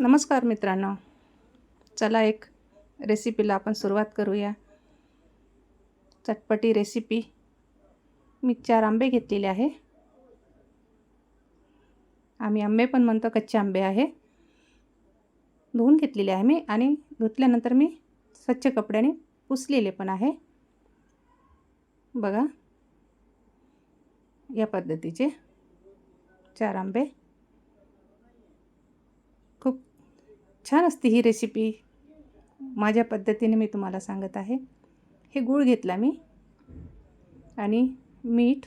नमस्कार मित्रांनो. चला एक रेसिपीला आपण सुरुवात करूया. चटपटी रेसिपी मी चार आंबे घेतलेले आहे. आम्ही आंबे पण म्हणतो कच्चे आंबे आहे. धुवून घेतलेले आहे मी आणि धुतल्यानंतर मी स्वच्छ कपड्याने पुसलेले पण आहे. बघा. या पद्धतीचे चार आंबे खूप छान असते ही रेसिपी माझ्या पद्धतीने मी तुम्हाला सांगत आहे. हे गूळ घेतला मी. आणि मीठ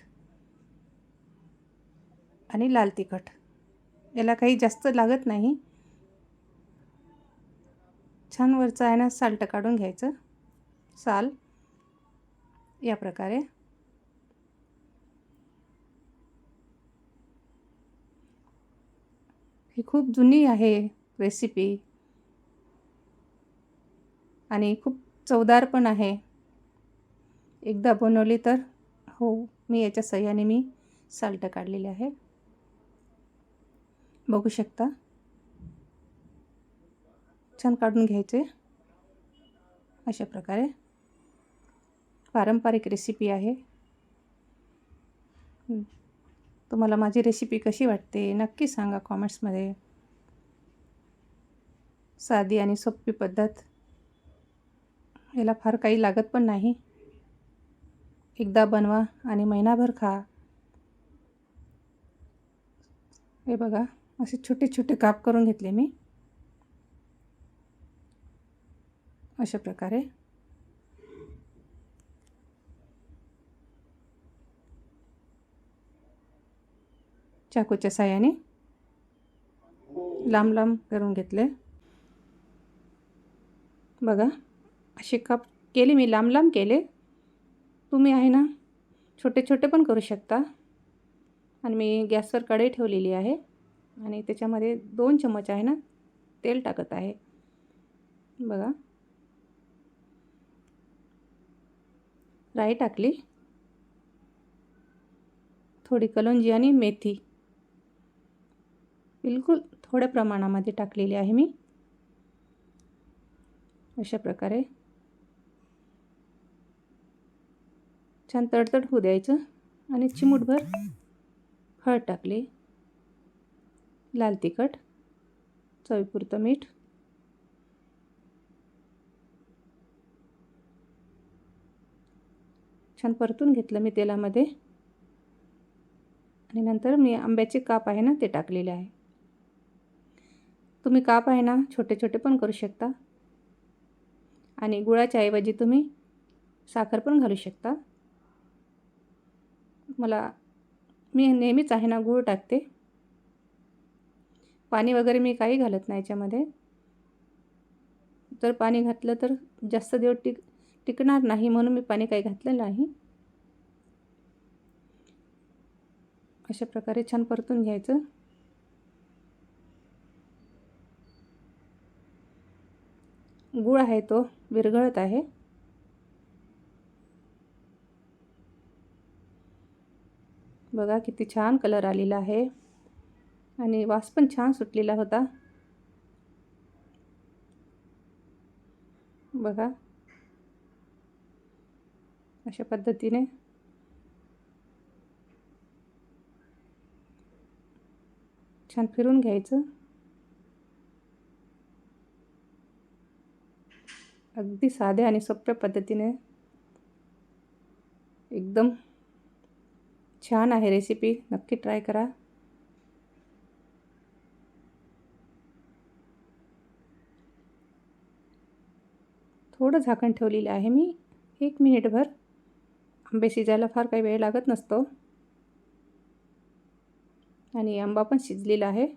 आणि लाल तिखट. याला काही जास्त लागत नाही. छान वरचं आहे ना साल्ट काढून घ्यायचं. साल. या प्रकारे. ही खूप जुनी आहे रेसिपी आणि खूप चवदार पण आहे. एकदा बनवली तर हो मी याच्या सह्याने मी साल्ट काढलेले आहे. बघू शकता. छान काढून घ्यायचे. अशा प्रकारे. पारंपरिक रेसिपी आहे. तुम्हाला माझी रेसिपी कशी वाटते नक्की सांगा कॉमेंट्समध्ये साधी आणि सोपी पद्धत. याला फार काही लागत पण नाही. एकदा बनवा आणि महिनाभर खा. हे बघा असे छोटे छोटे काप करून घेतले मी. अशा प्रकारे. चाकूच्या साह्याने लांब लांब करून घेतले. बघा. असे कप केले मी लांब लांब केले. तुम्ही आहे ना छोटे छोटे पण करू शकता. आणि मी गॅसवर कढई ठेवलेली आहे. आणि त्याच्यामध्ये दोन चमच आहे ना तेल टाकत आहे. बघा. राई टाकली. थोडी कलोंजी आणि मेथी. बिलकुल थोड्या प्रमाणामध्ये टाकलेली आहे मी. अशा प्रकारे. छान तडतड होऊ द्यायचं. आणि चिमूटभर हळद टाकली. लाल तिखट चवीपुरतं मीठ. छान परतून घेतलं मी तेलामध्ये. आणि नंतर मी आंब्याचे काप आहे ना ते टाकलेले आहे. तुम्ही काप आहे ना छोटे छोटे पण करू शकता. आणि गुळाच्या ऐवजी तुम्ही साखर पण घालू शकता. मला मी नेहमीच आहे ना गूळ टाकते. पाणी वगैरे मी काही घालत नाही याच्यामध्ये. जर पाणी घातलं तर जास्त दिवस टिक टिकणार नाही म्हणून मी पाणी काही घातलं नाही. अशा प्रकारे छान परतून घ्यायचं. गूळ आहे तो विरघळत आहे. बघा किती छान कलर आलेला आहे. आणि वास पण छान सुटलेला होता. बघा. अशा पद्धतीने. छान फिरून घ्यायचं. अगदी साध्या आणि सोप्या पद्धतीने. एकदम छान आहे रेसिपी नक्की ट्राय करा. थोडं झाकण ठेवलेलं आहे मी. एक मिनिटभर. आंबे शिजायला फार काही वेळ लागत नसतो. आणि आंबा पण शिजलेला आहे.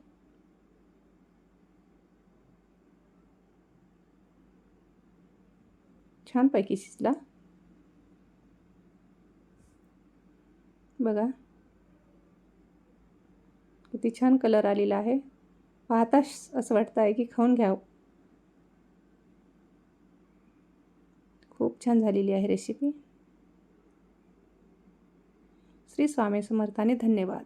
छानपैकी शिजला. बघा. छान कलर आता वाटतं आहे की खाऊन घ्यावं. खूप छान आहे रेसिपी श्री स्वामी समर्थाने धन्यवाद.